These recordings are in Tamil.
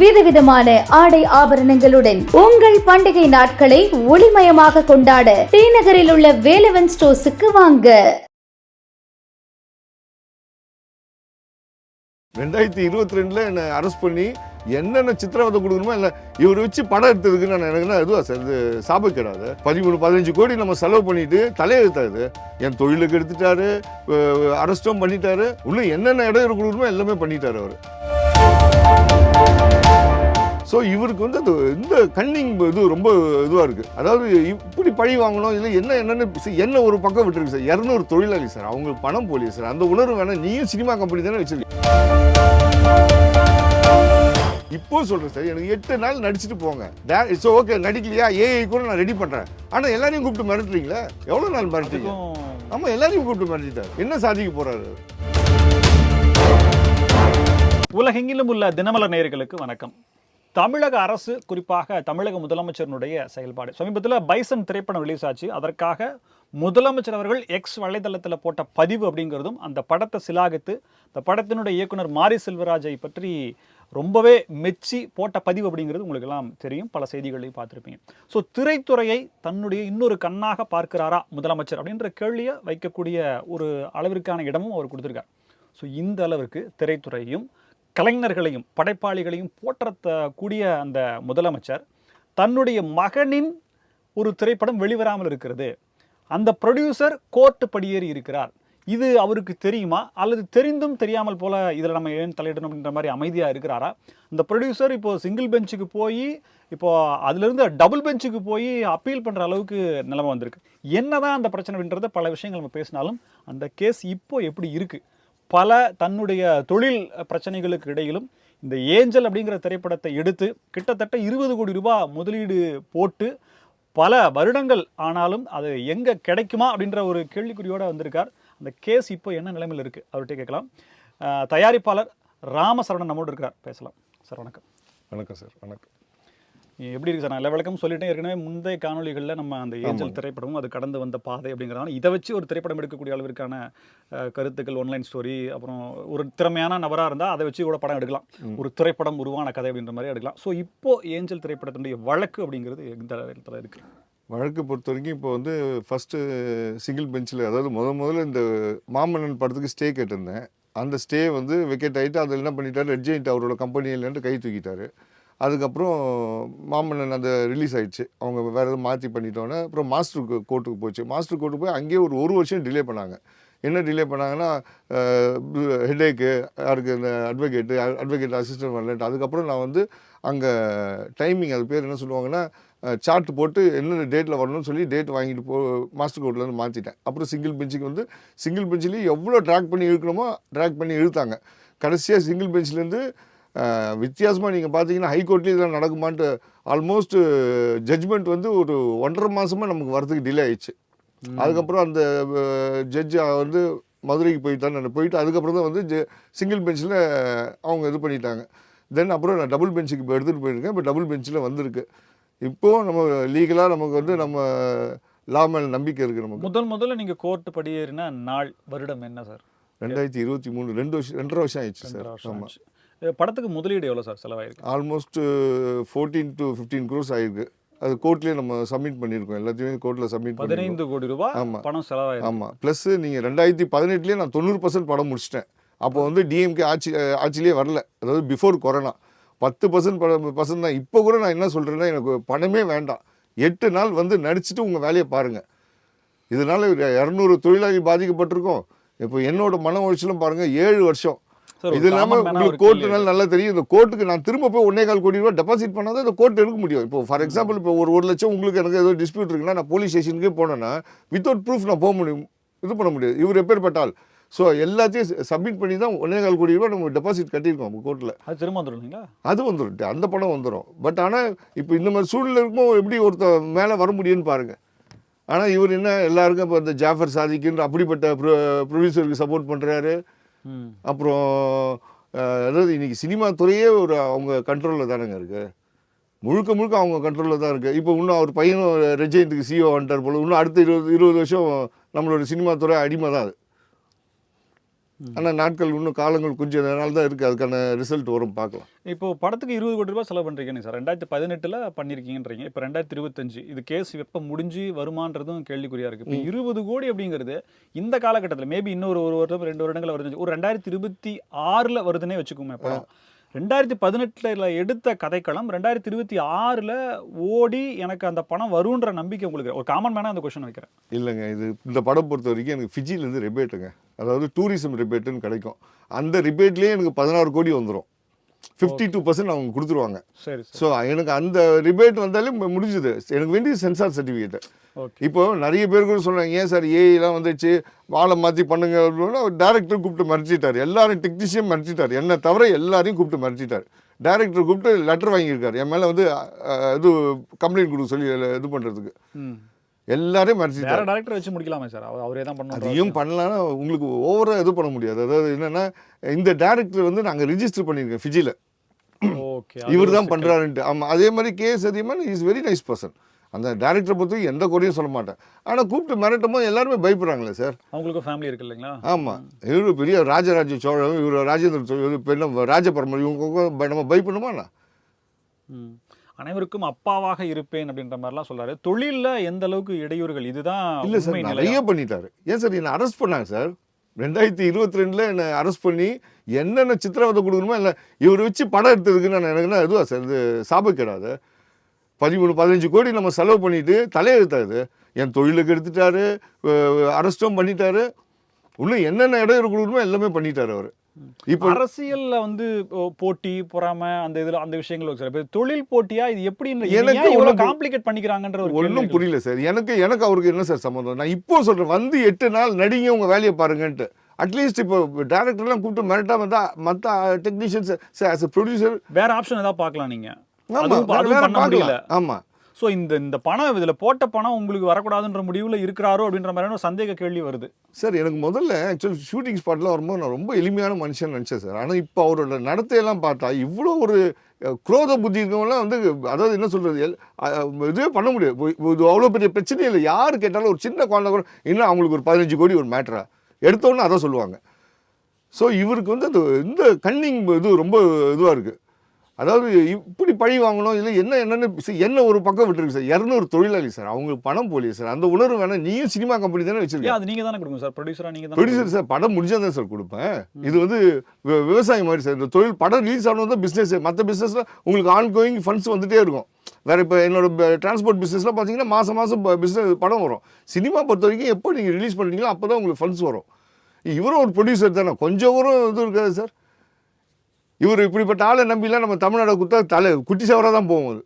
விதவிதமான ஆடை ஆபரணங்களுடன் உங்கள் பண்டிகை நாட்களை ஒளிமயமாக கொண்டாட டி நகரில் உள்ள வேலவன் ஸ்டோர்ஸுக்கு வாங்க. ரெண்டாயிரத்தி இருபத்தி ரெண்டுல என்னை அரெஸ்ட் பண்ணி என்னென்ன சித்திரவதை கொடுக்கணுமோ இல்லை இவர் வச்சு படம் எடுத்ததுக்கு நான் எனக்கு என்ன சார் இது பதிமூணு பதினஞ்சு கோடி நம்ம செலவு பண்ணிட்டு தலையெழுத்தாது என் தொழிலுக்கு எடுத்துட்டாரு அரெஸ்டும் பண்ணிட்டாரு. இன்னும் என்னென்ன இடம் கொடுக்கணுமோ எல்லாமே பண்ணிட்டாரு அவர். ஸோ இவருக்கு வந்து அது இந்த கன்னிங் இது ரொம்ப இதுவாக இருக்குது அதாவது இப்படி பழி வாங்கணும் இல்லை என்ன என்னன்னு என்ன ஒரு பக்கம் விட்டுருக்கு சார்? இரநூறு தொழிலாளி சார். அவங்களுக்கு பணம் போலியே சார். அந்த உணர்வு வேணால் நீயும் சினிமா கம்பெனி தானே வச்சிருக்கீங்க இப்போ சொல்கிறேன் சார் எனக்கு எட்டு நாள் நடிச்சுட்டு போங்க. இட்ஸ் ஓகே நடிக்கலையா? ஏஐ கூட நான் ரெடி பண்ணுறேன் ஆனால் எல்லாரையும் கூப்பிட்டு மிரட்டுறீங்களா? எவ்வளோ நாள் மிரட்டுறீங்க? ஆமாம் எல்லாரையும் கூப்பிட்டு மிரட்டிட்டார். என்ன சாதிக்க போகிறாரு உலகெங்கிலும் உள்ள தினமலர் நேயர்களுக்கு வணக்கம். தமிழக அரசு குறிப்பாக தமிழக முதலமைச்சரினுடைய செயல்பாடு. சமீபத்தில் பைசன் திரைப்படம் ரிலீஸ் ஆச்சு. அதற்காக முதலமைச்சர் அவர்கள் எக்ஸ் வலைதளத்தில் போட்ட பதிவு அப்படிங்கிறதும் அந்த படத்தை சிலாகித்து இந்த படத்தினுடைய இயக்குனர் மாரி செல்வராஜை பற்றி ரொம்பவே மெச்சி போட்ட பதிவு அப்படிங்கிறது உங்களுக்கெல்லாம் தெரியும். பல செய்திகளையும் பார்த்துருப்பீங்க. ஸோ திரைத்துறையை தன்னுடைய இன்னொரு கண்ணாக பார்க்கிறாரா முதலமைச்சர் அப்படின்ற கேள்வியை வைக்கக்கூடிய ஒரு அளவிற்கான இடமும் அவர் கொடுத்துருக்கார். ஸோ இந்த அளவிற்கு திரைத்துறையும் கலைஞர்களையும் படைப்பாளிகளையும் போற்றக்கூடிய அந்த முதலமைச்சர் தன்னுடைய மகனின் ஒரு திரைப்படம் வெளிவராமல் இருக்கிறது. அந்த ப்ரொடியூசர் கோர்ட்டு படியேறி இருக்கிறார். இது அவருக்கு தெரியுமா? அல்லது தெரிந்தும் தெரியாமல் போல இதில் நம்ம ஏன் தலையிடணும் அப்படின்ற மாதிரி அமைதியாக இருக்கிறாரா? அந்த ப்ரொடியூசர் இப்போது சிங்கிள் பெஞ்சுக்கு போய் இப்போது அதிலிருந்து டபுள் பெஞ்சுக்கு போய் அப்பீல் பண்ணுற அளவுக்கு நிலைமை வந்திருக்கு. என்னதான் அந்த பிரச்சனைன்றத பல விஷயங்கள் நம்ம பேசினாலும் அந்த கேஸ் இப்போது எப்படி இருக்குது பல தன்னுடைய தொழில் பிரச்சனைகளுக்கு இடையிலும் இந்த ஏஞ்சல் அப்படிங்கிற திரைப்படத்தை எடுத்து கிட்டத்தட்ட இருபது கோடி ரூபாய் முதலீடு போட்டு பல வருடங்கள் ஆனாலும் அது எங்கே கிடைக்குமா அப்படின்ற ஒரு கேள்விக்குறியோடு வந்திருக்கார். அந்த கேஸ் இப்போ என்ன நிலைமையில் இருக்குது அவர்கிட்ட கேட்கலாம். தயாரிப்பாளர் ராமசரவணன் நம்மோடு இருக்கிறார் பேசலாம். சார் வணக்கம். வணக்கம் சார் வணக்கம். எப்படி இருக்கு சார்? நான் எல்லா விளக்கம் சொல்லிட்டேன் ஏற்கனவே முந்தைய காணொளிகளில் நம்ம அந்த ஏஞ்சல் திரைப்படமும் அது கடந்து வந்த பாதை அப்படிங்கிறதால இதை வச்சு ஒரு திரைப்படம் எடுக்கக்கூடிய அளவிற்கான கருத்துக்கள் ஒன்லைன் ஸ்டோரி அப்புறம் ஒரு திறமையான நபராக இருந்தால் அதை வச்சு கூட படம் எடுக்கலாம். ஒரு திரைப்படம் உருவான கதை அப்படின்ற மாதிரி எடுக்கலாம். ஸோ இப்போ ஏஞ்சல் திரைப்படத்தினுடைய வழக்கு அப்படிங்கிறது எந்த இடத்துல இருக்கு? வழக்கு பொறுத்த வரைக்கும் இப்போ வந்து ஃபஸ்ட்டு சிங்கிள் பெஞ்சில் அதாவது முத முதல்ல இந்த மாமன்னன் படத்துக்கு ஸ்டே கேட்டிருந்தேன். அந்த ஸ்டே வந்து வெக்கேட் ஆகிட்டு அதில் என்ன பண்ணிட்டாரு? ரெட் ஜெயிண்ட் அவரோட கம்பெனியிலேருந்து கை தூக்கிட்டாரு. அதுக்கப்புறம் மாமன்னன் அந்த ரிலீஸ் ஆகிடுச்சு அவங்க வேறு எதுவும் மாற்றி பண்ணிட்டோன்னே அப்புறம் மாஸ்டர் கோர்ட்டுக்கு போச்சு. மாஸ்டர் கோர்ட்டுக்கு போய் அங்கேயே ஒரு ஒரு வருஷம் டிலே பண்ணாங்க. என்ன டிலே பண்ணாங்கன்னா ஹெட்டேக்கு யாருக்கு இந்த அட்வொகேட்டு அட்வொகேட் அசிஸ்டன்ட் வரலன்ட்டு. அதுக்கப்புறம் நான் வந்து அங்கே டைமிங் அது பேர் என்ன சொல்லுவாங்கன்னா சார்ட் போட்டு என்னென்ன டேட்டில் வரணும்னு சொல்லி டேட் வாங்கிட்டு போ மாஸ்டர் கோர்ட்லேருந்து மாற்றிட்டேன் அப்புறம் சிங்கிள் பெஞ்சுக்கு வந்து சிங்கிள் பெஞ்சிலையும் எவ்வளோ ட்ராக் பண்ணி இழுக்கணுமோ ட்ராக் பண்ணி இழுத்தாங்க. கடைசியாக சிங்கிள் பெஞ்ச்லேருந்து வித்தியாசமாக நீங்கள் பார்த்தீங்கன்னா ஹைகோர்ட்லேயும் இதெல்லாம் நடக்குமான்ட்டு ஆல்மோஸ்ட் ஜட்ஜ்மெண்ட் வந்து ஒரு ஒன்றரை மாதமாக நமக்கு வரதுக்கு டிலே ஆயிடுச்சு. அதுக்கப்புறம் அந்த ஜட்ஜ் வந்து மதுரைக்கு போயிட்டான்னு போயிட்டு அதுக்கப்புறம் தான் வந்து சிங்கிள் பெஞ்சில் அவங்க இது பண்ணிட்டாங்க. தென் அப்புறம் நான் டபுள் பெஞ்சுக்கு இப்போ எடுத்துகிட்டு போயிருக்கேன். இப்போ டபுள் பெஞ்சில் வந்திருக்கு. இப்போது நம்ம லீகலாக நமக்கு வந்து நம்ம லா மேல் நம்பிக்கை இருக்குது நமக்கு. முதல் முதல்ல நீங்க கோர்ட் படியேறின நாள் வருடம் என்ன சார் ரெண்டாயிரத்தி இருபத்தி மூணு ரெண்டு வருஷம் ரெண்டரை வருஷம் ஆயிடுச்சு சார் ஆமாம் படத்துக்கு முதலீடு எவ்வளோ sir செலவாயிருக்கு? Almost fourteen to fifteen crores ஆயிருக்கு. அது கோர்ட்லேயே நம்ம சப்மிட் பண்ணியிருக்கோம். எல்லாத்தையுமே கோர்ட்டில் சப்மிட் பதினைந்து கோடி ரூபாய் ஆமா. பணம் செலவாயிருக்கு. ஆமாம் ப்ளஸ் நீங்கள் ரெண்டாயிரத்தி பதினெட்டுலேயே நான் தொண்ணூறு பர்சன்ட் படம் முடிச்சிட்டேன். அப்போ வந்து டிஎம்கே ஆட்சி ஆட்சியிலே வரல. அதாவது பிஃபோர் கொரோனா பத்து பர்சன்ட் பர்சன்ட் தான். இப்போ கூட நான் என்ன சொல்கிறேன்னா எனக்கு பணமே வேண்டாம். எட்டு நாள் வந்து நடிச்சுட்டு உங்கள் வேலையை பாருங்கள் இதனால் இரநூறு தொழிலாளி பாதிக்கப்பட்டிருக்கோம். இப்போ என்னோட மன உளைச்சலும் பாருங்கள் ஏழு வருஷம். இது இல்லாமல் உங்களுக்கு. கோர்ட்டுனால நல்லா தெரியும். இந்த கோர்ட்டுக்கு நான் திரும்ப போய் ஒன்னே கால் கோடி ரூபா டெபாசிட் பண்ணால் தான் இந்த கோர்ட் எடுக்க முடியும். இப்போ ஃபார் எக்ஸாம்பிள் இப்போ ஒரு ஒரு லட்சம் உங்களுக்கு எனக்கு ஏதோ டிஸ்பியூட் இருக்குன்னா நான் போலீஸ் ஸ்டேஷனுக்கே போனேன்னா வித்தவுட் ப்ரூஃப் நான் போக முடியும். இது பண்ண முடியாது. இவர் எப்பேற்பட்டால். ஸோ எல்லாத்தையும் சப்மிட் பண்ணி தான் ஒன்னே கால் கோடி ரூபா நம்ம டெபாசிட் கட்டியிருக்கோம் கோர்ட்டில் அது திரும்ப வந்துடும் அது வந்துடும் அந்த பணம் வந்துடும் பட் ஆனால் இப்போ இந்த மாதிரி சூழ்நிலை இருக்கும்போது எப்படி ஒருத்த மேலே வர முடியும்னு பாருங்கள் ஆனால் இவர் என்ன எல்லாருக்கும் இப்போ இந்த ஜாஃபர் சாதிக்குன்ற அப்படிப்பட்ட ப்ரொடியூசருக்கு சப்போர்ட் பண்ணுறாரு அப்புறம் அதாவது இன்றைக்கி சினிமா துறையே ஒரு அவங்க கண்ட்ரோலில் தானேங்க இருக்குது முழுக்க முழுக்க அவங்க கண்ட்ரோலில் தான் இருக்குது இப்போ இன்னும் அவர் பையனும் ரெஜெயின்ட்டுக்கு சிஓ வந்துட்டார் போல இன்னும் அடுத்த இருபது இருபது வருஷம் நம்மளோட சினிமா துறை அடிமை தான் அது. ஆனால் நாட்கள் இன்னும் காலங்கள் கொஞ்சம் நாள் தான் இருக்குது அதுக்கான ரிசல்ட் வரும் பார்க்கலாம். இப்போ படத்துக்கு இருபது கோடி ரூபாய் செலவு பண்றீங்க சார். ரெண்டாயிரத்தி பதினெட்டுல பண்ணிருக்கீங்கன்றீங்க. இப்போ ரெண்டாயிரத்தி இருபத்தஞ்சு. இது கேஸ் எப்போ முடிஞ்சு வருமான்றதும் கேள்விக்குறியா இருக்கு. இப்போ இருபது கோடி அப்படிங்கிறது இந்த காலகட்டத்தில் மேபி இன்னொரு ஒரு வருடம் ரெண்டு வருடங்கள் வருது ஒரு ரெண்டாயிரத்தி இருபத்தி ஆறுல வருதுன்னே வச்சுக்கோங்க படம். ரெண்டாயிரத்தி பதினெட்டில் எடுத்த கதைக்களம் ரெண்டாயிரத்தி இருபத்தி ஆறில் ஓடி எனக்கு அந்த பணம் வருன்ற நம்பிக்கை உங்களுக்கு ஒரு காமன் மேனாக அந்த கொஸ்டின் வைக்கிறேன். இல்லைங்க இது இந்த படம் பொறுத்த வரைக்கும் எனக்கு ஃபிஜிலேருந்து ரிபேட்டுங்க அதாவது டூரிசம் ரிபேட்டுன்னு கிடைக்கும். அந்த ரிபேட்லேயே எனக்கு பதினாறு கோடி வந்துடும் ஃபிஃப்டி டூ பர்சன்ட் அவங்க கொடுத்துருவாங்க. சரி ஸோ எனக்கு அந்த ரிபேட் வந்தாலே முடிஞ்சுது. எனக்கு வேண்டிய சென்சார் சர்டிஃபிகேட் இப்போ நிறைய பேர் கூட சொல்றாங்க ஏன் சார் ஏஐலாம் வந்துச்சு வாழை மாற்றி பண்ணுங்க. அப்படின்னா டேரக்டர் கூப்பிட்டு மறைச்சிட்டார். எல்லாரும் டெக்னீஷியன் மறைச்சிட்டார். என்னை தவிர எல்லாரையும் கூப்பிட்டு மறைச்சிட்டார். டேரக்டர் கூப்பிட்டு லெட்டர் வாங்கியிருக்காரு. என் மேலே வந்து இது கம்ப்ளைண்ட் கொடுக்க சொல்லி இது பண்ணுறதுக்கு எல்லாரையும் மறைச்சிட்டார். டேரக்டர் வச்சு முடிக்கலாமே சார். அவர் தான் பண்ணுவார் அதையும் பண்ணலாம்னா உங்களுக்கு ஓவராக இது பண்ண முடியாது. அதாவது என்னன்னா இந்த டேரக்டர் வந்து நாங்கள் ரிஜிஸ்டர் பண்ணியிருக்கோம் ஃபிஜியில் இவர் தான் பண்ணுறாருன்ட்டு ஆமாம் அதே மாதிரி கேஎஸ் அதிகமான இஸ் வெரி நைஸ் பர்சன் அந்த டேரக்டரை பொறுத்த எந்த குறையும் சொல்ல மாட்டேன். ஆனால் கூப்பிட்டு மிரட்டும் போது எல்லாருமே பயப்படுறாங்களே சார். அவங்களுக்கும் ஃபேமிலி இருக்கு இல்லைங்களா? ஆமாம் இவரு பெரிய ராஜராஜ சோழன் இவர் ராஜேந்திர சோழன் பெண்ண ராஜபரம்பரை இவங்க நம்ம பயப்படணுமாண்ணா ம். அனைவருக்கும் அப்பாவாக இருப்பேன் அப்படின்ற மாதிரிலாம் சொல்றாரு. தொழில்ல எந்த அளவுக்கு இடையூறுகள்? இதுதான் இல்லை சார்? நிறைய பண்ணிட்டாரு. ஏன் சார் என்னை அரெஸ்ட் பண்ணாங்க சார்? ரெண்டாயிரத்தி இருபத்தி ரெண்டில் என்னை அரெஸ்ட் பண்ணி என்னென்ன சித்திரவதை கொடுக்கணுமோ இல்லை இவரை வச்சு படம் எடுத்ததுக்கு நான் எனக்குன்னா எதுவாக சார் இது சாபக்கேடாது. பதிமூணு பதினஞ்சு கோடி நம்ம செலவு பண்ணிவிட்டு தலையெழுத்தாது என் தொழிலுக்கு எடுத்துட்டாரு அரெஸ்ட்டும் பண்ணிட்டாரு. இன்னும் என்னென்ன இடம் கொடுக்கணுமோ எல்லாமே பண்ணிட்டார் அவர். இப்போ அரசியல்ல வந்து போட்டி பொறாமை அந்த இதுல அந்த விஷயங்கள் சார். தொழில் போட்டியா இது எப்படி எனக்கு இவ்வளவு காம்ப்ளிகேட் பண்ணிக்கிறாங்கன்ற ஒரு ஒன்றும். புரியல சார். எனக்கு எனக்கு அவருக்கு என்ன சார் சம்மந்தம்? நான் இப்போ சொல்கிறேன் வந்து எட்டு நாள் நடிங்க உங்கள் வேலையை பாருங்கன்ட்டு. அட்லீஸ்ட் இப்போ டேரக்டர்லாம் கூப்பிட்டு மிரட்டாம இருந்தால் மற்ற டெக்னீஷியன்ஸ் எ ப்ரொடியூசர் வேற ஆப்ஷன் ஏதாவது பார்க்கலாம் நீங்க. வேற அதுவும் வேற ஸோ இந்த இந்த பணம் இதில் போட்ட பணம் உங்களுக்கு வரக்கூடாதுன்ற முடிவில் இருக்கிறாரோ அப்படின்ற மாதிரியான சந்தேக கேள்வி வருது. சார் எனக்கு முதல்ல ஆக்சுவலி ஷூட்டிங் ஸ்பாட்லாம் வரும்போது நான் ரொம்ப எளிமையான மனுஷன் நினச்சேன் சார். ஆனால் இப்போ அவரோட நடத்தையெல்லாம் பார்த்தா இவ்வளோ ஒரு குரோத புத்தி இருக்கவங்களாம் வந்து அதாவது என்ன சொல்கிறது இதுவே பண்ண முடியாது. இது அவ்வளோ பெரிய பிரச்சனையே இல்லை. யார் கேட்டாலும் ஒரு சின்ன குழந்தை கூட இன்னும் அவங்களுக்கு ஒரு பதினஞ்சு கோடி ஒரு மேட்ரா எடுத்தோன்னே அதை சொல்லுவாங்க. ஸோ இவருக்கு வந்து அந்த இந்த கன்னிங் இது ரொம்ப இதுவாக இருக்குது அதாவது இப்படி பழி வாங்கணும் இல்லை என்ன என்னன்னு சரி, என்ன ஒரு பக்கம் விட்டுருக்கு சார்? இரநூறு தொழிலாளி சார். அவங்களுக்கு பணம் போலியே சார். அந்த உணர்வு வேணா நீயும் சினிமா கம்பெனி தானே வச்சிருக்க. ஏன் அது நீங்க தானே கொடுங்க சார்? ப்ரொடியூசரா நீங்க தானே ப்ரொடியூசர் சார் படம் முடிஞ்சா தான் சார் கொடுப்பேன். இது வந்து விவசாயம் மாதிரி சார். இந்த தொழில் படம் ரிலீஸ் ஆனது தான் பிஸ்னஸ் மற்ற பிஸ்னஸில் உங்களுக்கு ஆன் கோயிங் ஃபண்ட்ஸ் வந்துட்டே இருக்கும். வேற இப்போ என்னோட டிரான்ஸ்போர்ட் பிஸ்னஸ்லாம் பார்த்தீங்கன்னா மாதம் மாதம் பிஸ்னஸ் படம் வரும். சினிமா பொறுத்த வரைக்கும் எப்போ நீங்கள் ரிலீஸ் பண்ணுறீங்களோ அப்போ தான் உங்களுக்கு ஃபண்ட்ஸ் வரும். இவரும் ஒரு ப்ரொடியூசர் தானே. கொஞ்சம் கூட இது இருக்காது சார். இவர் இப்படிப்பட்ட ஆளை நம்பிலாம் நம்ம தமிழ்நாடு கொடுத்தா தலை குட்டி சவராக தான் போகும் அது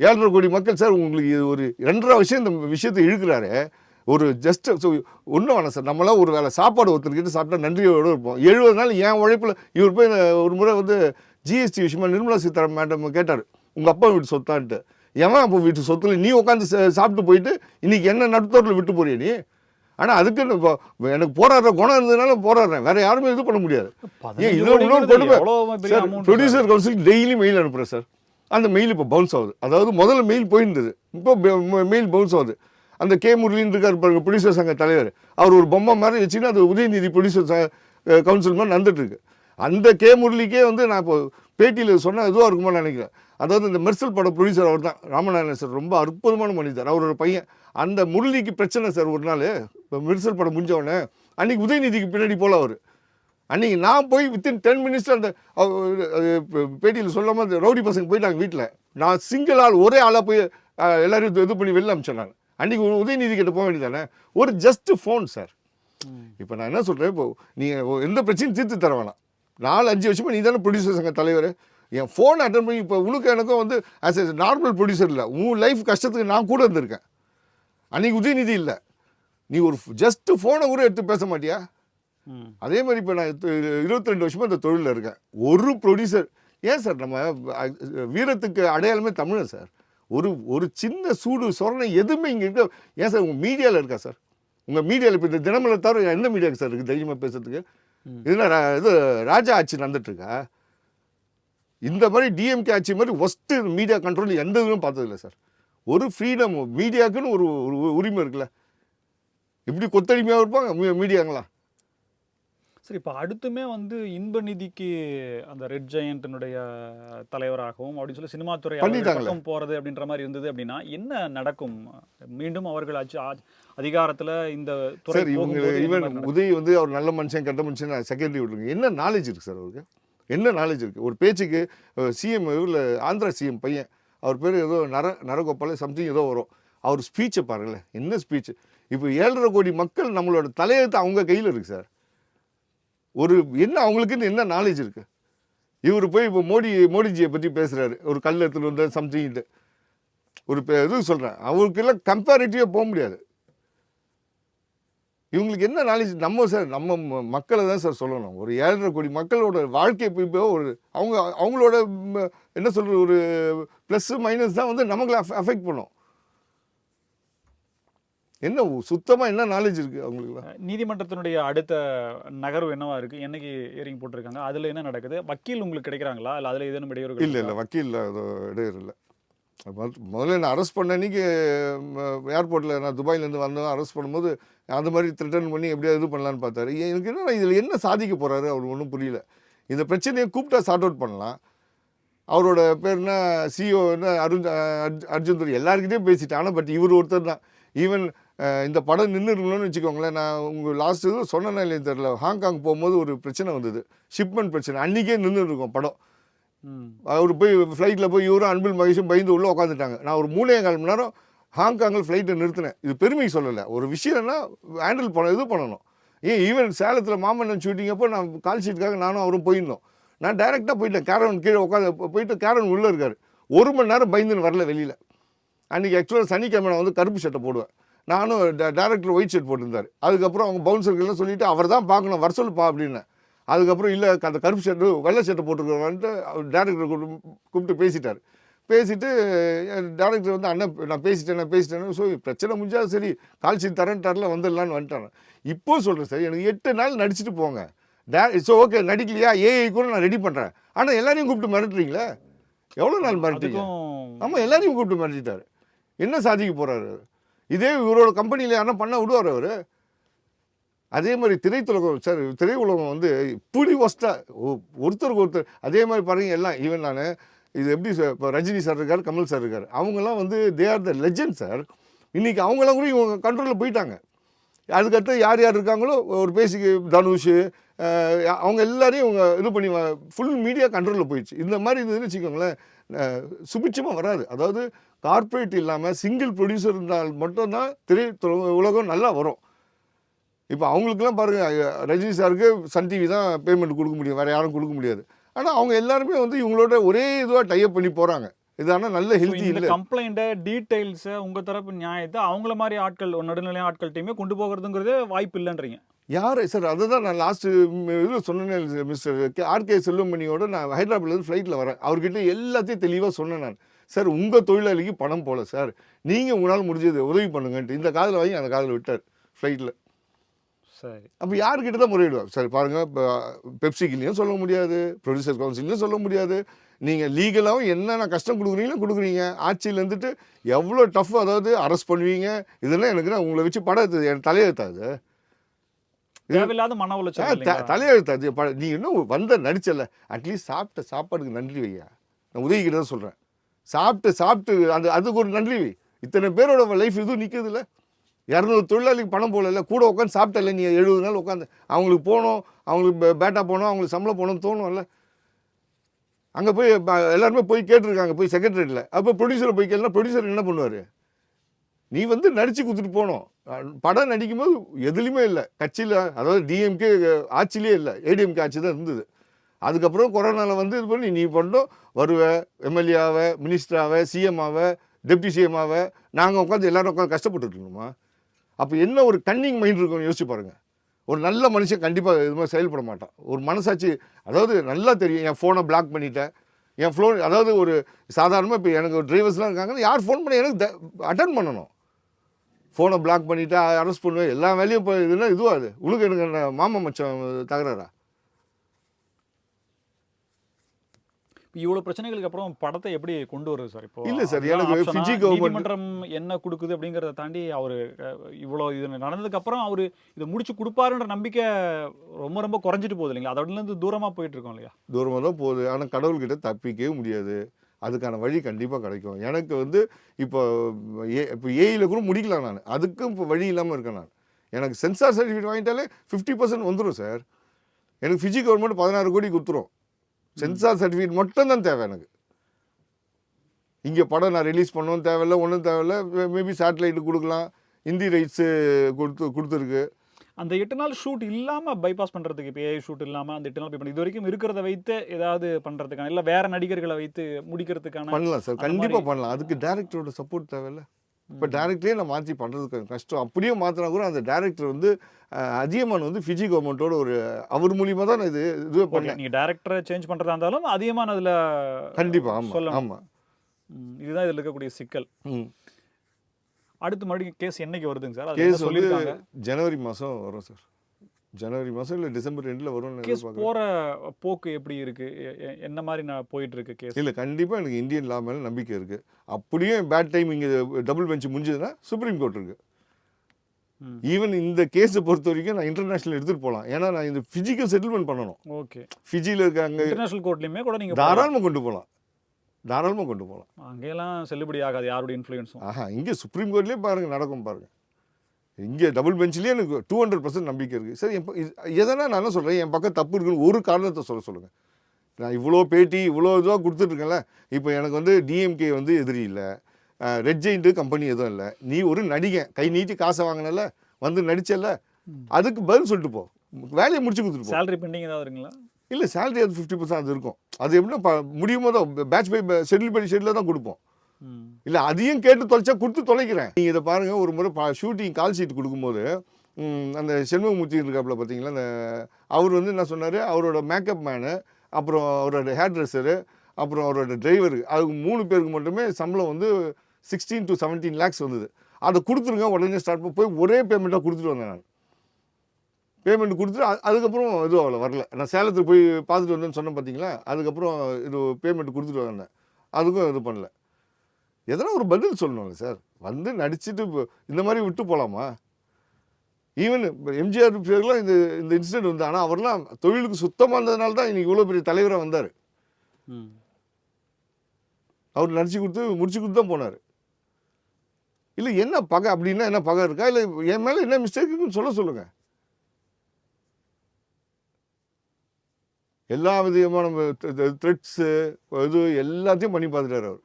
ஏழ்நூறு கோடி மக்கள் சார் உங்களுக்கு இது ஒரு ரெண்டரை விஷயம் இந்த விஷயத்தை இழுக்கிறாரு. ஒரு ஜஸ்ட் ஸோ ஒன்றும் வேணாம் சார். நம்மளாம் ஒரு வேளை சாப்பாடு ஒருத்தர்கிட்ட சாப்பிட்டா நன்றியோடு இருப்போம். எழுபது நாள் என் உழைப்பில் இவர் போய் ஒரு முறை வந்து ஜிஎஸ்டி விஷயமா நிர்மலா சீதாராமன் மேடம் கேட்டார். உங்கள் அப்பா வீட்டு சொத்தான்ட்டு. எவன் அப்போ வீட்டு சொத்துல நீ உட்காந்து சாப்பிட்டு போயிட்டு இன்னைக்கு என்ன நடுத்தோரில் விட்டு போறிய நீ? ஆனால் அதுக்கு எனக்கு போராடுற குணம் இருந்ததுனால போராடுறேன். வேற யாருமே இது பண்ண முடியாது. ஏன் இன்னொரு கோடிங்கிறது கொடுமை sir producer council daily mail அனுப்புகிறேன் சார். அந்த மெயில் இப்போ பவுன்ஸ் ஆகுது. அதாவது முதல்ல மெயில் போயிருந்தது. இப்போ மெயில் பவுன்ஸ் ஆகுது. அந்த கே முரளின்னு இருக்கார் பாருங்க ப்ரொடியூசர் சங்க தலைவர். அவர் ஒரு பொம்மை மாதிரி வச்சுன்னா அது உதயநிதி ப்ரொடியூசர் கவுன்சில் மாதிரி நடந்துட்டு இருக்கு. அந்த கே முரளிக்கே வந்து நான் இப்போ பேட்டியில் சொன்னால் இதுவாக இருக்குமோன்னு நினைக்கிறேன். அதாவது இந்த மெர்சல் பட ப்ரொடியூசர் அவர் தான் ராமநாதன் சார் ரொம்ப அற்புதமான மனிதர். அவரோட பையன். அந்த முரளிக்கு பிரச்சனை சார் ஒரு நாள். இப்போ மெர்சல் படம் முடிஞ்ச உடனே அன்னைக்கு உதயநிதிக்கு பின்னாடி போல அவர். அன்னைக்கு நான் போய் வித்தின் டென் மினிட்ஸில் அந்த பேட்டியில் சொல்லாமல் அந்த ரவுடி பசங்க போயிட்டாங்க வீட்டில் நான் சிங்கிள் ஆள் ஒரே ஆளாக போய் அஹ், எல்லாரையும் இது- பண்ணி வெளில அமிச்சேன் நான். அன்னைக்கு ஒரு உதயநிதி கிட்ட போக வேண்டியதானே? ஒரு ஜஸ்ட் ஃபோன் சார் இப்போ நான் என்ன சொல்கிறேன் இப்போ நீங்கள் எந்த பிரச்சனையும் தீர்த்து தர வேணாம். நாலு அஞ்சு வருஷமா நீ தானே ப்ரொடியூசர் சங்க தலைவர். என் ஃபோன் அட்டன் பண்ணி இப்போ உனக்கு எனக்கும் வந்து ஆஸ் எ நார்மல் ப்ரொடியூசர் இல்லை. உன் லைஃப் கஷ்டத்துக்கு நான் கூட இருந்திருக்கேன். அன்னைக்கு உதயநிதி இல்லை. நீ ஒரு ஜஸ்ட் ஃபோனை கூட எடுத்து பேச மாட்டியா. அதே மாதிரி இப்போ நான் இருபத்தி ரெண்டு வருஷமா இந்த தொழிலில் இருக்கேன். ஒரு ப்ரொடியூசர் ஏன் சார் நம்ம வீரத்துக்கு அடையாளமே தமிழன் சார். ஒரு ஒரு சின்ன சூடு சொரணை எதுவுமே இங்கே இருக்க ஏன் சார் உங்கள் மீடியாவில் இருக்கா சார்? உங்கள் மீடியாவில் இப்போ இந்த தினமலர் தவிர எந்த மீடியாவுக்கு சார் இருக்குது தைரியமாக பேசுறதுக்கு? இதுனா ரா- இது ராஜா ஆட்சி நடந்துட்டு இருக்கா இந்த மாதிரி டிஎம்கே ஆட்சி மாதிரி ஒஸ்ட்டு மீடியா கண்ட்ரோல் எந்த இதுவும் பார்த்ததில்ல சார். ஒரு ஃப்ரீடம் மீடியாவுக்குன்னு ஒரு ஒரு உரிமை இருக்குல்ல. இப்படி கொத்தடிமையாக இருப்பாங்க? மீடியாங்களா? சரி இப்போ அடுத்துமே வந்து இன்ப நிதிக்கு அந்த ரெட் ஜெயண்ட்டினுடைய தலைவராகவும் அப்படின்னு சொல்லி சினிமா துறை. பக்கம் போறது அப்படின்ற மாதிரி இருந்தது அப்படின்னா என்ன நடக்கும்? மீண்டும் அவர்கள் ஆட்சி ஆ- அதிகாரத்துல இந்த துறை நடக்கும்? உதய் வந்து அவர் நல்ல மனுஷன் கெட்ட மனுஷன் செகண்டரி விட்டுருங்க. என்ன நாலேஜ் இருக்கு சார் அவருக்கு? என்ன நாலேஜ் இருக்கு? ஒரு பேச்சுக்கு சிஎம் இதில் ஆந்திரா சிஎம் பையன் அவர் பேர் ஏதோ நர நரகோபால சம்திங் ஏதோ வரும். அவர் ஸ்பீச்சை பாருங்களேன். என்ன ஸ்பீச் இப்போ ஏழரை கோடி மக்கள் நம்மளோட தலையெழுத்து அவங்க கையில் இருக்குது சார். ஒரு என்ன அவங்களுக்குன்னு என்ன நாலேஜ் இருக்குது இவர் போய் இப்போ மோடி மோடிஜியை பற்றி பேசுகிறாரு ஒரு கல் எடுத்துட்டு வந்த சம்திங்ட்டு ஒரு பே- இது சொல்கிறேன் அவருக்கெல்லாம் கம்பேரிட்டிவாக போக முடியாது. இவங்களுக்கு என்ன நாலேஜ் நம்ம சார் நம்ம ம- மக்களை தான் சார் சொல்லணும். ஒரு ஏழரை கோடி மக்களோட வாழ்க்கை இப்போ ஒரு அவங்க அவங்களோட என்ன சொல்கிறது ஒரு ப்ளஸ் மைனஸ் தான் வந்து நமக்கு அஃபெக்ட் பண்ணும். என்ன சுத்தமாக என்ன நாலேஜ் இருக்குது அவங்களுக்குலாம்? நீதிமன்றத்தினுடைய அடுத்த நகர்வு என்னவா இருக்கு? என்னைக்கு ஏரிங் போட்டிருக்காங்க? அதுல என்ன நடக்குது? வக்கீல் உங்களுக்கு கிடைக்கிறாங்களா? இல்ல அதுல ஏதேனும் இடையூறுகள் இல்லை இல்லை வக்கீல் அது இடையூறு இல்லை. முதல்ல நான் அரெஸ்ட் பண்ண அன்னைக்கு ஏர்போர்ட்டில் நான் துபாயிலேருந்து வந்தேன். அரெஸ்ட் பண்ணும்போது அந்த மாதிரி த்ரெட்டன் பண்ணி எப்படியாவது இது பண்ணலான்னு பார்த்தாரு. எனக்கு என்ன இதில் என்ன சாதிக்க போகிறாரு அவர் ஒன்றும் புரியல. இந்த பிரச்சனையை கூப்பிட்டா சார்ட் அவுட் பண்ணலாம். அவரோட பேர் என்ன? சிஓ என்ன? அருண் அர்ஜ்- அர்ஜுன் துரை. எல்லாருக்கிட்டையும் பேசிட்டேன். ஆனால் பட் இவர் ஒருத்தர் தான். ஈவன் இந்த படம் நின்று இருக்கணும்னு வச்சுக்கோங்களேன் நான் உங்கள் லாஸ்ட் இது சொன்னேன்னா இல்லைன்னு தெரில ஹாங்காங் போகும்போது ஒரு பிரச்சனை வந்தது. ஷிப்மெண்ட் பிரச்சனை. அன்றைக்கே நின்று இருக்கும் படம். அவர் போய் ஃப்ளைட்டில் போய் இவரும் அன்பில் மகேஷும் பயந்து உள்ளே உட்காந்துட்டாங்க நான் ஒரு மூணே கால் மணி நேரம் ஹாங்காங்கில் ஃப்ளைட்டை நிறுத்தினேன். இது பெருமை சொல்லலை. ஒரு விஷயம்னா ஹேண்டில் பண்ண இது பண்ணணும். ஏன் ஈவன் சேலத்தில் மாமன்னன் ஷூட்டிங் அப்போ நான் கால் ஷீட்டுக்காக நானும் அவரும் போயிருந்தோம். நான் டைரெக்டாக போயிட்டேன். கேரவன் கீழே உட்காந்து போயிட்டு கேரவன் உள்ளே இருக்கார். ஒரு மணி நேரம் பயந்துன்னு வரல வெளியில். அன்றைக்கி ஆக்சுவலாக சனிக்கிழமை நான் வந்து கருப்பு சட்டை போடுவேன். நானும் டேரக்டர் ஒயிட் ஷர்ட் போட்டிருந்தார். அதுக்கப்புறம் அவங்க பவுன்சர்கள்லாம் சொல்லிவிட்டு அவர் தான் பார்க்கணும் வர சொல்லுப்பா அப்படின்னேன் அதுக்கப்புறம் இல்லை அந்த கருப்பு ஷர்ட்டு வெள்ளை ஷர்ட்டை போட்டுருக்கவான்ட்டு டேரக்டர் கூப்பிட்டு பேசிட்டார். பேசிட்டு டேரக்டர் வந்து அண்ணன் நான் பேசிட்டேன் நான் பேசிட்டேன்னு ஸோ பிரச்சனை முடிஞ்சா சரி கால் ஷீட் தரேன்ட்டார்ல வந்துடலான்னு வந்துட்டாங்க. இப்போ சொல்கிறேன் சார் எனக்கு எட்டு நாள் நடிச்சிட்டு போங்க. டே ஸோ ஓகே நடிக்கலையா? ஏஐ கூட நான் ரெடி பண்ணுறேன் ஆனால் எல்லாரையும் கூப்பிட்டு மிரட்டுறீங்களே? எவ்வளோ நாள் மிரட்டுறீங்க? ஆமாம் எல்லாரையும் கூப்பிட்டு மிரட்டிட்டாரு. என்ன சாதிக்க போகிறாரு இதே இவரோட கம்பெனியில் யாரும் பண்ண விடுவார் அவர். அதே மாதிரி திரைத்துலகம் சார் திரையுலகம் வந்து இப்படி ஒஸ்ட்டாக ஒருத்தருக்கு ஒருத்தர் அதே மாதிரி பாருங்கள் எல்லாம் ஈவன் நான் இது எப்படி சார் இப்போ ரஜினி சார் இருக்கார் கமல் சார் இருக்கார் அவங்கெல்லாம் வந்து they are the legend sir இன்றைக்கி அவங்களாம் கூட இவங்க கண்ட்ரோலில் போயிட்டாங்க. அதுக்கடுத்து யார் யார் இருக்காங்களோ ஒரு பேசிக்கு தனுஷ் அவங்க எல்லாரையும் இவங்க இது பண்ணி ஃபுல் மீடியா கண்ட்ரோலில் போயிடுச்சு. இந்த மாதிரி இதுன்னு வச்சுக்கோங்களேன் அஹ், சுபிட்சமா வராது. அதாவது கார்ப்பரேட் இல்லாமல் சிங்கிள் ப்ரொடியூசர் இருந்தால் மட்டும்தான் திரை உலகம் நல்லா வரும். இப்போ அவங்களுக்குலாம் பாருங்க அஹ், ரஜினி சாருக்கு சன் டிவி தான் பேமெண்ட் கொடுக்க முடியும். வேறு யாரும் கொடுக்க முடியாது. ஆனால் அவங்க எல்லாருமே வந்து இவங்களோட ஒரே இதுவாக டைப் பண்ணி போகிறாங்க இது ஆனால் நல்ல ஹெல்த்தி இல்லை. கம்ப்ளைண்ட்டை டீடைல்ஸை உங்க தரப்பு நியாயத்தை அவங்கள மாதிரி ஆட்கள் ஒரு நடுநிலை ஆட்கள்கிட்டயுமே கொண்டு போகிறதுங்கிறது வாய்ப்பு இல்லைன்றீங்க. யார்? சார் அதை தான் நான் லாஸ்ட்டு இதில் சொன்னேன் மிஸ்டர் ஆர்கே செல்வமணியோட நான் ஹைதராபாத்லேருந்து ஃப்ளைட்டில் வரேன். அவர்கிட்ட எல்லாத்தையும் தெளிவாக சொன்னேன் நான். சார் உங்கள் தொழிலாளிக்கு பணம் போல சார். நீங்கள் உங்களால் முடிஞ்சது உதவி பண்ணுங்கன்ட்டு இந்த காதில் வாங்கி அந்த காதில் விட்டார் ஃப்ளைட்டில் சரி. அப்போ யார்கிட்ட தான் முறையிடுவார் சார் பாருங்கள் இப்போ பெப்சிக்கிலையும் சொல்ல முடியாது ப்ரொடியூசர் கவுன்சிலையும் சொல்ல முடியாது. நீங்கள் லீகலாகவும் என்னென்ன கஷ்டம் கொடுக்குறீங்களோ கொடுக்குறீங்க. ஆட்சியில் இருந்துட்டு எவ்வளோ டஃப் அதாவது அரெஸ்ட் பண்ணுவீங்க இதெல்லாம் எனக்கு நான் உங்களை வச்சு படம் எடுத்தது என் தலையெழுத்தாது. தேவையில்லாத மன உளைச்சல் த- இல்லைங்களா? தலையெழுத்தாது ப- நீ இன்னும் வந்த நடிச்சல அட்லீஸ்ட் சாப்பிட்ட சாப்பாடுக்கு நன்றி வையா. நான் உதவிக்கிட்ட தான் சொல்கிறேன் சாப்பிட்டு சாப்பிட்டு அந்த அதுக்கு ஒரு நன்றி வை. இத்தனை பேரோட லைஃப் இதுவும் நிற்குதுல்ல இரநூறு தொழிலாளிக்கு பணம் போகல கூட உட்காந்து சாப்பிட்டல நீ எழுபது நாள் உட்காந்து அவங்களுக்கு போகணும் அவங்களுக்கு பேட்டா போகணும் அவங்களுக்கு சம்பளம் போகணும்னு தோணும்ல அங்கே போய் எல்லாருமே போய் கேட்டிருக்காங்க போய் செக்ரட்டரியில் அப்போ ப்ரொடியூசரை போய் கேட்கலாம் ப்ரொடியூசர் என்ன பண்ணுவார்? நீ வந்து நடிச்சு கொடுத்துட்டு போகணும் படம் நடிக்கும்போது எதுலேயுமே இல்லை. கட்சியில் அதாவது டிஎம்கே ஆட்சியிலே இல்லை. ஏடிஎம்கே ஆட்சி தான் இருந்தது. அதுக்கப்புறம் கொரோனாவில் வந்து இது பண்ணி நீ பண்ணோம் வருவ எம்எல்ஏவை மினிஸ்டராக சிஎம்மாவை டெப்டி சிஎம்மாவை நாங்கள் உட்காந்து எல்லோரும் உட்காந்து கஷ்டப்பட்டுருக்கணுமா அப்போ என்ன ஒரு கன்னிங் மைண்ட் இருக்கும் யோசிச்சு பாருங்கள் ஒரு நல்ல மனுஷன் கண்டிப்பாக இது மாதிரி செயல்பட மாட்டான். ஒரு மனசாட்சி அதாவது நல்லா தெரியும் என் ஃபோனை பிளாக் பண்ணிட்டேன். என் ஃபோன் அதாவது ஒரு சாதாரணமாக இப்போ எனக்கு டிரைவர்ஸ்லாம் இருக்காங்கன்னா யார் ஃபோன் பண்ணி எனக்கு அட்டன் பண்ணணும்? ஃபோனை பிளாக் பண்ணிவிட்டு அரெஸ்ட் பண்ணுவேன். எல்லா வேலையும் இப்போ இதுனா இதுவா அது? உனக்கு எனக்கு மாமா மச்சான் தகராறா? இவ்வளவு பிரச்சனைகளுக்கு அப்புறம் படத்தை எப்படி கொண்டு வருது சார்? இப்போ இல்ல சார், எனக்கு government- நீதிமன்றம் என்ன கொடுக்குது அப்படிங்கறத தாண்டி அவரு அஹ், இவ்வளவு இது நடந்ததுக்கு அப்புறம் அவரு இதை முடிச்சு கொடுப்பாருன்ற நம்பிக்கை ரொம்ப ரொம்ப குறைஞ்சிட்டு போகுது இல்லைங்களா? அதோட இருந்து தூரமா போயிட்டு இருக்கோம் இல்லையா? தூரமாக தான் போகுது. ஆனால் கடவுள்கிட்ட தப்பிக்கவே முடியாது. அதுக்கான வழி கண்டிப்பாக கிடைக்கும். எனக்கு வந்து இப்போ ஏ இப்போ ஏயில் கூட முடிக்கலாம் நான். அதுக்கும் இப்போ வழி இல்லாமல் இருக்கேன் நான். எனக்கு சென்சார் சர்டிஃபிகேட் வாங்கிட்டாலே ஃபிஃப்டி பர்சன்ட் வந்துடும் சார். எனக்கு ஃபிஜி கவர்மெண்ட் பதினாறு கோடி கொடுத்துரும். சென்சார் சர்டிஃபிகேட் மட்டும் தான் தேவை எனக்கு. இங்கே படம் நான் ரிலீஸ் பண்ணவும் தேவையில்ல ஒன்றும் தேவையில்ல. மேபி சேட்டலைட்டு கொடுக்கலாம். ஹிந்தி ரைட்ஸு கொடுத்து கொடுத்துருக்கு. அந்த எட்டு நாள் ஷூட் இல்லாம பைபாஸ் பண்றதுக்கு இப்போ ஏஐ ஷூட் இல்லாம அந்த எட்டு நாள் பண்ணி இது வரைக்கும் இருக்கிறத வைத்து ஏதாவது பண்றதுக்கான இல்ல வேற நடிகர்களை வைத்து முடிக்கிறதுக்கான பண்ணலாம் சார் கண்டிப்பாக பண்ணலாம். அதுக்கு டேரக்டரோட சப்போர்ட் தேவையில்ல. இப்போ டேரக்டரே நான் மாற்றி பண்ணுறதுக்கு கஷ்டம். அப்படியே மாற்றினா கூட அந்த டேரக்டர் வந்து அதியமான் வந்து ஃபிஜி கவர்மெண்ட்டோட ஒரு அவர் மூலியமாக தான் இது இதுவே பண்ணேன். நீங்க டேரக்டரை சேஞ்ச் பண்றதா இருந்தாலும் அதிகமான அதுல கண்டிப்பாக ஆமாம். ஆமாம் இதுதான் இதுல இருக்கக்கூடிய சிக்கல். ம். அடுத்து மறுபடியும் கேஸ் என்னைக்கு வருதுங்க சார்? கேஸ் சொல்லியிருக்காங்க? ஜனவரி மாதம் வரும் சார். ஜனவரி மாதம் இல்லை டிசம்பர் ரெண்டில் வரும்னு கேஸ் போற போக்கு எப்படி இருக்கு? எ- எ- என்ன மாதிரி நான் போயிட்டு இருக்கு கேஸ்? இல்லை கண்டிப்பாக எனக்கு இந்தியன் லா மேலே நம்பிக்கை இருக்குது அப்படியே பேட் டைம் இங்கே டபுள் பெஞ்ச் முடிஞ்சதுன்னா சுப்ரீம் கோர்ட் இருக்குது. ஈவன் இந்த கேஸை பொறுத்த வரைக்கும் நான் இன்டர்நேஷனல் எடுத்துகிட்டு போகலாம் ஏன்னா நான் இந்த ஃபிஜிக்கல் செட்டில்மெண்ட் பண்ணணும். ஓகே. ஃபிஜியில் இருக்காங்க. இன்டர்நேஷனல் கோர்ட்லயுமே கூட நீங்க போகலாம். தாராளமாக கொண்டு போகலாம் தாராளமாக கொண்டு போகலாம் அங்கெல்லாம் செல்லுபடி ஆகாது யாருடைய இன்ஃப்ளூயன்ஸும் ஆஹா இங்கே சுப்ரீம் கோர்ட்லேயே பாருங்கள் நடக்கும் பாருங்கள் இங்கே டபுள் பெஞ்ச்லேயே எனக்கு டூ ஹண்ட்ரட் பர்சன்ட் நம்பிக்கை இருக்குது சரி என் எதனா நான் என்ன சொல்கிறேன் என் பக்கம் தப்பு இருக்குன்னு ஒரு காரணத்தை சொல்ல சொல்லுங்கள் நான் இவ்வளோ பேட்டி இவ்வளோ இதுவாக கொடுத்துட்ருக்கேன்ல இப்போ எனக்கு வந்து டிஎம்கே வந்து எதிரி இல்லை. ரெட் ஜெயிண்ட்டு கம்பெனி எதுவும் இல்லை. நீ ஒரு நடிகன் கை நீட்டி காசை வாங்கினல வந்து நடிச்சல அதுக்கு பதில் சொல்லிட்டு போ. வேலையை முடிச்சு கொடுத்துட்டு போ. சேலரி பெண்டிங் ஏதாவது இருக்குங்களா? இல்லை சேலரி அது ஃபிஃப்டி பர்சன்ட் அது இருக்கும். அது எப்படின்னா ப- முடியும் போது பேட்ச் பை ஷெட்யூல் பை ஷெட்யூலில் தான் கொடுப்போம். இல்லை அதையும் கேட்டு தொலைச்சா கொடுத்து தொலைக்கிறேன். நீங்கள் இதை பாருங்கள் ஒரு முறை ஷூட்டிங் கால் ஷீட் கொடுக்கும்போது அந்த செண்முகமூர்த்தி இருக்காப்புல பார்த்தீங்களா அந்த அவர் வந்து என்ன சொன்னார் அவரோட மேக்கப் மேனு அப்புறம் அவரோட ஹேர் ட்ரெஸ்ஸரு அப்புறம் அவரோட டிரைவர் அதுக்கு மூணு பேருக்கு மட்டுமே சம்பளம் வந்து சிக்ஸ்டீன் டு செவன்டீன் லேக்ஸ் வந்தது. அதை கொடுத்துருங்க உடனே ஸ்டார்ட் போய் ஒரே பேமெண்ட்டாக கொடுத்துட்டு வந்தேன் நான். பேமெண்ட் கொடுத்துட்டு அதுக்கப்புறம் இது அவ்வளோ வரல. நான் சேலத்துக்கு போய் பார்த்துட்டு வந்தேன்னு சொன்னேன் பார்த்தீங்களா அதுக்கப்புறம் இது பேமெண்ட் கொடுத்துட்டு வந்தேன். அதுக்கும் இது பண்ணல. எதனா ஒரு பதில் சொல்லணும்ல சார். வந்து நடிச்சுட்டு இப்போ இந்த மாதிரி விட்டு போகலாமா ஈவன் எம்ஜிஆர் பேர்லாம் இந்த இந்த இன்சிடென்ட் வந்து ஆனால் அவர்லாம் தொழிலுக்கு சுத்தமாக இருந்ததுனால தான் இன்னைக்கு இவ்வளோ பெரிய தலைவராக வந்தார். அவர் நடிச்சு கொடுத்து முடிச்சு கொடுத்து தான் போனார். இல்லை என்ன பகை அப்படின்னா என்ன பகை இருக்கா? இல்லை என் மேலே என்ன மிஸ்டேக் இருக்குன்னு சொல்ல சொல்லுங்க. எல்லா விதமான த்ரெட்ஸு இது எல்லாத்தையும் பண்ணி பார்த்துட்டாரு அவர்.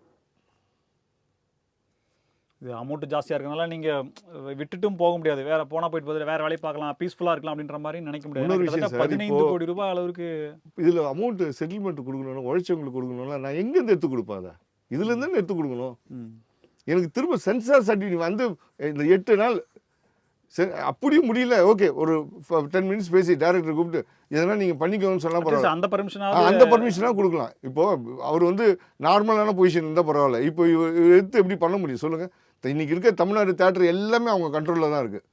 இது அமௌண்ட் ஜாஸ்தியா இருக்கனால நீங்க அஹ், விட்டுட்டும் போக முடியாது. வேற போனா போயிட்டு பதில் வேற வேலையை பார்க்கலாம் பீஸ்ஃபுல்லா இருக்கலாம் அப்படின்ற மாதிரி நினைக்க முடியாது. பதினைந்து கோடி ரூபாய் அளவுக்கு இதில் அமௌண்ட்டு செட்டில்மெண்ட் கொடுக்கணும்னா உழைச்சவங்களுக்கு கொடுக்கணும்னா நான் எங்கேருந்து எடுத்து கொடுப்பாத இதுலேருந்து தானே எடுத்து கொடுக்கணும். எனக்கு திரும்ப சென்சார் சர்டிஃபிகேட் வந்து இந்த எட்டு நாள் சரி அப்படியும் முடியல. ஓகே ஒரு டென் மினிட்ஸ் பேசி டேரக்டர் கூப்பிட்டு இதெல்லாம் நீங்கள் பண்ணிக்கோங்கன்னு சொன்னால் பரவாயில்ல. அந்த ஆ, பர்மிஷனாவது அந்த பர்மிஷனாக கொடுக்கலாம். இப்போ அவர் வந்து நார்மலான பொசிஷன் இருந்தால் பரவாயில்ல. இப்போ எடுத்து எப்படி பண்ண முடியும்? சொல்லுங்கள் இன்னைக்கு இருக்க தமிழ்நாடு தேட்டர் எல்லாமே அவங்க கண்ட்ரோலில் தான் இருக்குது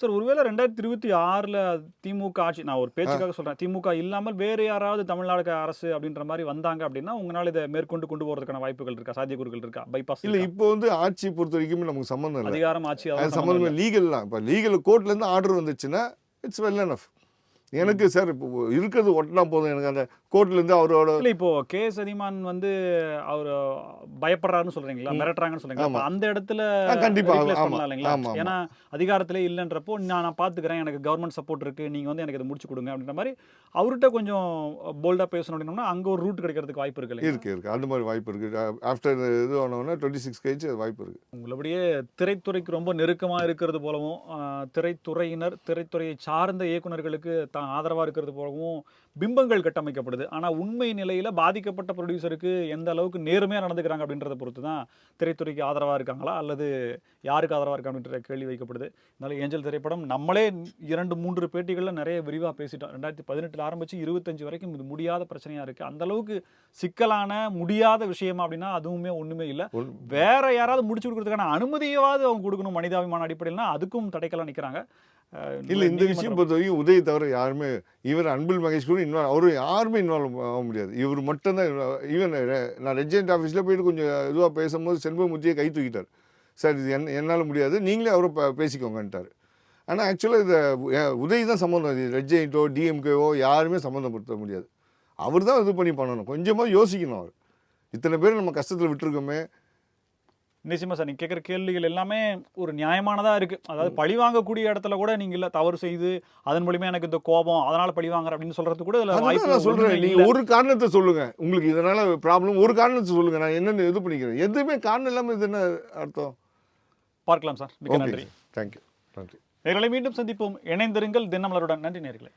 சார் ஒருவேளை ரெண்டாயிரத்தி இருபத்தி ஆறுல திமுக ஆட்சி நான் ஒரு பேச்சுக்காக சொல்றேன். திமுக இல்லாமல் வேறு யாராவது தமிழ்நாடு அரசு அப்படின்ற மாதிரி வந்தாங்க அப்படின்னா உங்களால இதை மேற்கொண்டு கொண்டு போறதுக்கான வாய்ப்புகள் இருக்கா? சாத்தியக்கூறுகள் இருக்கா? பைபாஸ் இல்லை இப்போ வந்து ஆட்சி பொறுத்த வரைக்கும் நமக்கு சம்மந்தம் இல்லை. அதிகாரம் ஆட்சி சம்மந்தம் சம்மந்தமே லீகல்லாம் இப்போ லீகல் கோர்ட்லேருந்து ஆர்டர் வந்துச்சுன்னா இட்ஸ் வெல் enough. எனக்கு சார் இப்போ இருக்கிறது ஒட்டினா போதும். எனக்கு அந்த கோர்ட்லேருந்து அவரோட இல்ல இப்போ கே. சதிமான் வந்து அவர் பயப்படுறாருன்னு சொல்றீங்களா? மிரட்டுறாங்கன்னு. அப்ப அந்த இடத்துல ஆ, கண்டிப்பா, replace ஆமா, பண்ணலாம் இல்லைங்களா. ஏன்னா அதிகாரத்திலே இல்லைன்றப்போ நான் நான் பாத்துக்கிறேன். எனக்கு கவர்மெண்ட் சப்போர்ட் இருக்கு. நீங்க வந்து எனக்கு இதை முடிச்சு கொடுங்க அப்படின்ற மாதிரி அவர்கிட்ட கொஞ்சம் போல்டா பேசணும் அப்படின்னோம்னா அங்க ஒரு ரூட் கிடைக்கிறதுக்கு வாய்ப்பு இருக்கு இல்லைங்களா? இருக்கு இருக்கு. அந்த மாதிரி வாய்ப்பு இருக்கு. ஆஃப்டர் இது ஆனவொடனே டுவெண்ட்டி சிக்ஸ் அது வாய்ப்பு இருக்கு. உங்களபடியே திரைத்துறைக்கு ரொம்ப நெருக்கமாக இருக்கிறது போலவும் திரைத்துறையினர் திரைத்துறையை சார்ந்த இயக்குனர்களுக்கு தான் ஆதரவாக இருக்கிறது போலவும் பிம்பங்கள் கட்டமைக்கப்படுது. ஆனால் உண்மை நிலையில் பாதிக்கப்பட்ட ப்ரொடியூசருக்கு எந்த அளவுக்கு நேர்மையாக நடந்துக்கிறாங்க அப்படின்றத பொறுத்து தான் திரைத்துறைக்கு ஆதரவாக இருக்காங்களா? அல்லது யாருக்கு ஆதரவாக இருக்கா அப்படின்ற கேள்வி வைக்கப்படுது. அதனால ஏஞ்சல் திரைப்படம் நம்மளே இரண்டு மூன்று பேட்டிகளில் நிறைய விரிவாக பேசிட்டோம். ரெண்டாயிரத்தி பதினெட்டில் ஆரம்பித்து இருபத்தஞ்சு வரைக்கும் இது முடியாத பிரச்சனையாக இருக்குது அந்த அளவுக்கு சிக்கலான முடியாத விஷயமா அப்படின்னா அதுவுமே ஒன்றுமே இல்லை. வேற யாராவது முடிச்சு கொடுக்கறதுக்கான அனுமதியாவது அவங்க கொடுக்கணும் மனிதாபிமான அடிப்படையில்னா அதுக்கும் தடைக்கெல்லாம் நிற்கிறாங்க இல்ல இந்த விஷயம் நீதிமன்றம் பொறுத்த வரைக்கும் உதய தவிர யாருமே ஈவன் அன்பில் மகேஷ் கூட இன்வால்வ் அவரும் யாருமே இன்வால்வ் ஆக முடியாது. இவர் மட்டும்தான் ஈவன் நான் ரெஜென்ட் ஆஃபீஸில் போயிட்டு கொஞ்சம் இதுவாக பேசும்போது செண்பகமூர்த்தியை கை தூக்கிட்டார். சார் இது என் என்னால் முடியாது. நீங்களே அவரை ப- பேசிக்கோங்கன்ட்டார். ஆனால் ஆக்சுவலாக இதை உதய் தான் சம்மந்தம் இது ரெட்ஜெயின்ட்டோ டிஎம்கேவோ யாருமே சம்மந்தப்படுத்த முடியாது. அவர் தான் இது பண்ணி பண்ணணும். கொஞ்சமாக யோசிக்கணும் அவர். இத்தனை பேர் நம்ம கஷ்டத்தில் விட்டுருக்கோமே நிச்சயமா சார். நீங்க கேட்குற கேள்விகள் எல்லாமே ஒரு நியாயமானதா இருக்கு. அதாவது பழி வாங்கக்கூடிய இடத்துல கூட நீங்க இல்ல தவறு செய்து அதன் மூலியமா எனக்கு இந்த கோபம் அதனால பழி வாங்குற அப்படின்னு சொல்றது கூட இதுல வாய்ப்பு நான் சொல்றேன். ஒண்ணுமே நீங்க இல்ல. ஒரு காரணத்தை சொல்லுங்க. உங்களுக்கு இதனால ப்ராப்ளம் ஒரு காரணத்தை சொல்லுங்க. நான் என்னென்னு இது பண்ணிக்கிறேன்? எதுவுமே காரணம் இல்லாமல் இது என்ன அர்த்தம்? பார்க்கலாம் சார். ஓகே நன்றி. தேங்க்யூ நன்றி. நேர்களை மீண்டும் சந்திப்போம். இணைந்திருங்கள். தினமலருடன். நன்றி நேர்களே.